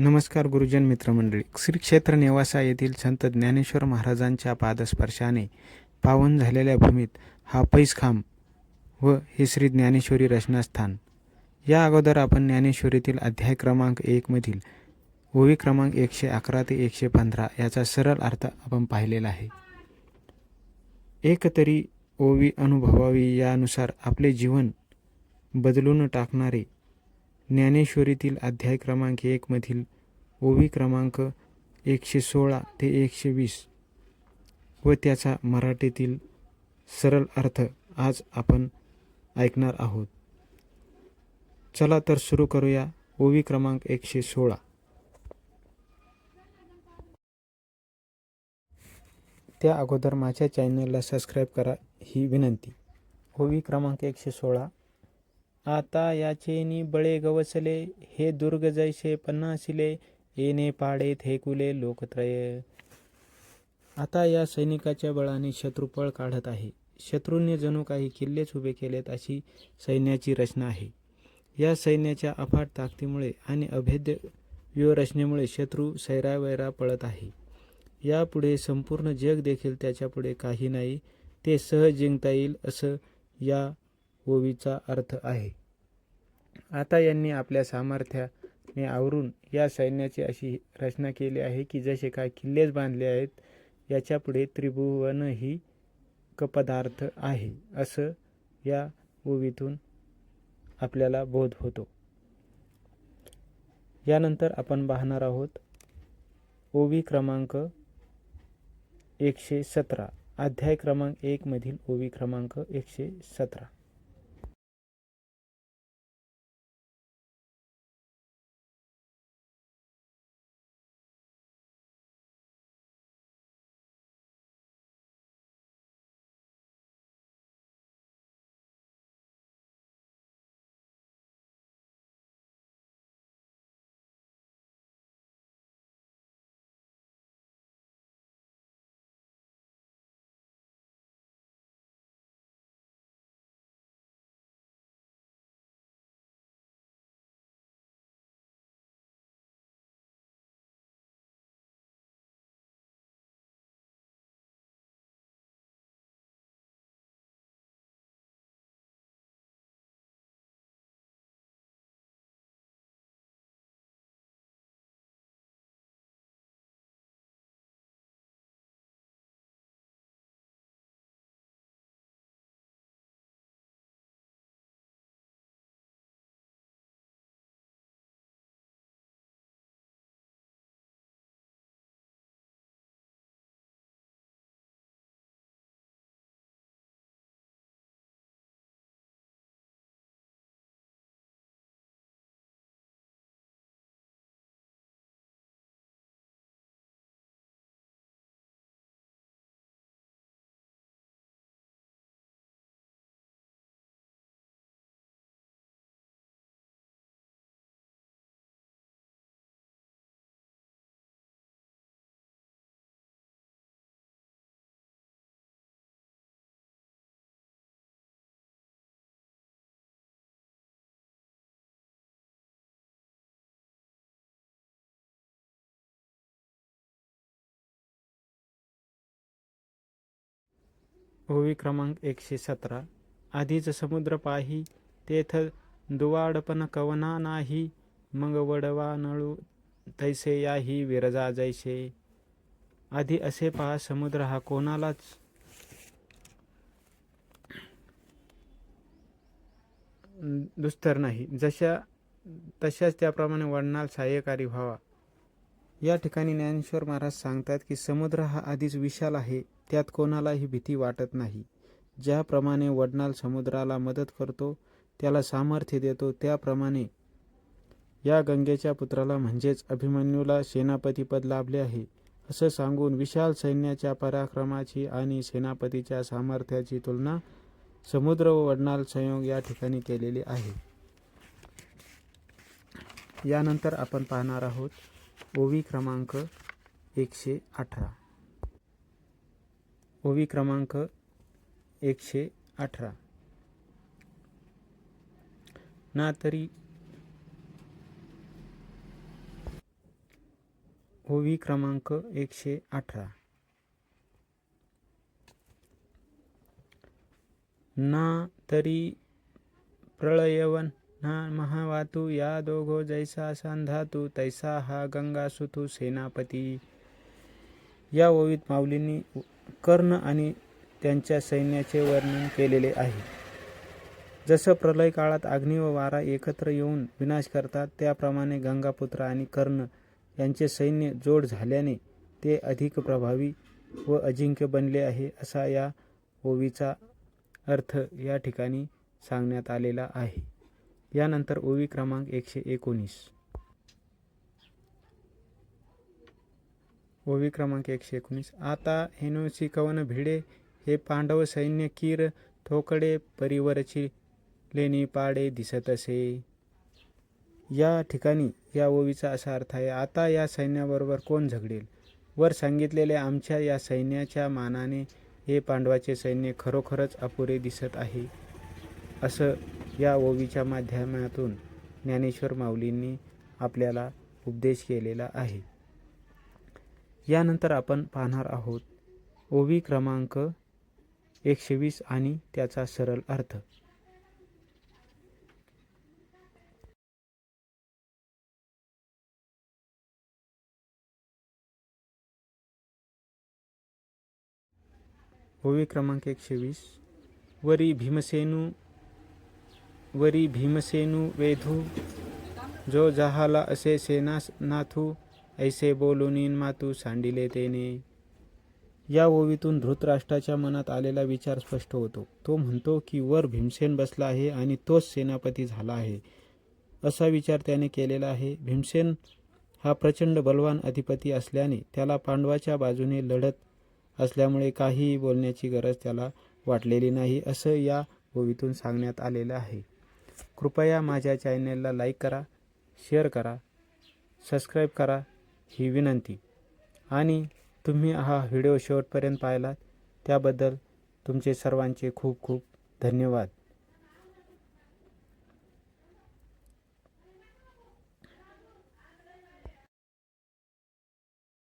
नमस्कार गुरुजन मित्रमंडळी. श्री क्षेत्र नेवासा येथील संत ज्ञानेश्वर महाराजांच्या पादस्पर्शाने पावन झालेल्या भूमीत हा पैसखांब व हे श्री ज्ञानेश्वरी रचनास्थान. या अगोदर आपण ज्ञानेश्वरीतील अध्याय क्रमांक एकमधील ओवी क्रमांक एकशे अकरा ते एकशे पंधरा याचा सरळ अर्थ आपण पाहिलेला आहे. एक तरी ओवी अनुभवावी यानुसार आपले जीवन बदलून टाकणारे ज्ञानेश्वरीतील अध्याय क्रमांक एकमधील ओवी क्रमांक एकशे सोळा ते एकशे वीस व त्याचा मराठीतील सरळ अर्थ आज आपण ऐकणार आहोत. चला तर सुरू करूया ओवी क्रमांक एकशे सोळा त्या अगोदर माझ्या चॅनलला सबस्क्राईब करा ही विनंती. ओवी क्रमांक एकशे सोळा आता याचे नि बळे गवसले हे दुर्ग जैसे पन्नासिले येणे पाडे थेकुले लोकत्रय. आता या सैनिकाच्या बळाने शत्रुपळ काढत आहे. शत्रूंनी जणू काही किल्लेच उभे केलेत अशी सैन्याची रचना आहे. या सैन्याच्या अफाट ताकदीमुळे आणि अभेद्य व्यूहरचनेमुळे शत्रू सैरावैरा पळत आहे. यापुढे संपूर्ण जग देखील त्याच्यापुढे काही नाही ते सहज जिंकता येईल असं या ओवीचा अर्थ आहे. आता यांनी आपल्या सामर्थ्याने आवरून या सैन्याची अशी रचना केली आहे की जसे काय किल्लेच बांधले आहेत याच्यापुढे त्रिभुवन ही कपदार्थ आहे असं या ओवीतून आपल्याला बोध होतो. यानंतर आपण पाहणार आहोत ओवी क्रमांक एकशे सतरा. अध्याय क्रमांक एकमधील ओवी क्रमांक एकशे सतरा. ओवी क्रमांक एकशे सतरा. आधीच समुद्र पाही तेथ दुवाडपण कवना नाही मग वडवा नळू तैसे याही विरजा जैसे. आधी असे पहा समुद्र हा कोणालाच? दुस्तर नाही. जशा तशाच त्याप्रमाणे वडणाल सहाय्यकारी व्हावा. या ठिकाणी ज्ञानेश्वर महाराज सांगतात की समुद्र हा आधीच विशाल आहे त्यात कोणालाही भीती वाटत नाही. ज्याप्रमाणे वडनाल समुद्राला मदत करतो त्याला सामर्थ्य देतो त्याप्रमाणे या गंगेच्या पुत्राला म्हणजेच अभिमन्यूला सेनापतीपद लाभले आहे. असं सांगून विशाल सैन्याच्या पराक्रमाची आणि सेनापतीच्या सामर्थ्याची तुलना समुद्र व वडनाल संयोग या ठिकाणी केलेली आहे. यानंतर आपण पाहणार आहोत ओवी क्रमांक एकशे अठरा. ओवी क्रमांक एकशे अठरा. ना तरी ओवी क्रमांक एकशे अठरा. ना तरी प्रळयवन ना महावातू या दोघो जैसा संधातू तैसा हा गंगा सुतू सेनापती. या ओवीत माऊलींनी कर्ण आणि त्यांच्या सैन्याचे वर्णन केलेले आहे. जसं प्रलय काळात अग्नी व वारा एकत्र येऊन विनाश करतात त्याप्रमाणे गंगापुत्र आणि कर्ण यांचे सैन्य जोड झाल्याने ते अधिक प्रभावी व अजिंक्य बनले आहे असा या ओवीचा अर्थ या ठिकाणी सांगण्यात आलेला आहे. यानंतर ओवी क्रमांक एकशे एकोणीस. ओवी क्रमांक एकशे एकोणीस. आता हेनोसी कवन भिडे हे पांडव सैन्य कीर थोकडे परिवरची लेणी पाडे दिसत असे या ठिकाणी या ओवीचा असा अर्थ आहे आता या सैन्याबरोबर कोण झगडेल? वर सांगितलेले आमच्या या सैन्याच्या मानाने हे पांडवाचे सैन्य खरोखरच अपुरे दिसत आहे असं या ओवीच्या माध्यमातून ज्ञानेश्वर माऊलींनी आपल्याला उपदेश केलेला आहे. यानंतर आपण पाहणार आहोत ओवी क्रमांक एकशे वीस आणि त्याचा सरळ अर्थ. ओवी क्रमांक एकशे वीस वरी भीमसेनू वरी भीमसेनू वेधू जो जहाला असे सेनास नाथू ऐसे बोलून मातू सांडिले तेने. या ओवीतून धृतराष्ट्राच्या मनात आलेला विचार स्पष्ट होतो. तो म्हणतो की वर भीमसेन बसला आहे आणि तोच सेनापती झाला आहे. असा विचार त्याने केलेला आहे. भीमसेन हा प्रचंड बलवान अधिपती असल्याने त्याला पांडवाच्या बाजूने लढत असल्यामुळे काहीही बोलण्याची गरज त्याला वाटलेली नाही असं या ओवीतून सांगण्यात आलेलं आहे. कृपया माझ्या चॅनलला लाईक करा शेअर करा सबस्क्राईब करा ही विनंती. आणि तुम्ही हा व्हिडिओ शेवटपर्यंत पाहिलात त्याबद्दल तुमचे सर्वांचे खूप खूप धन्यवाद.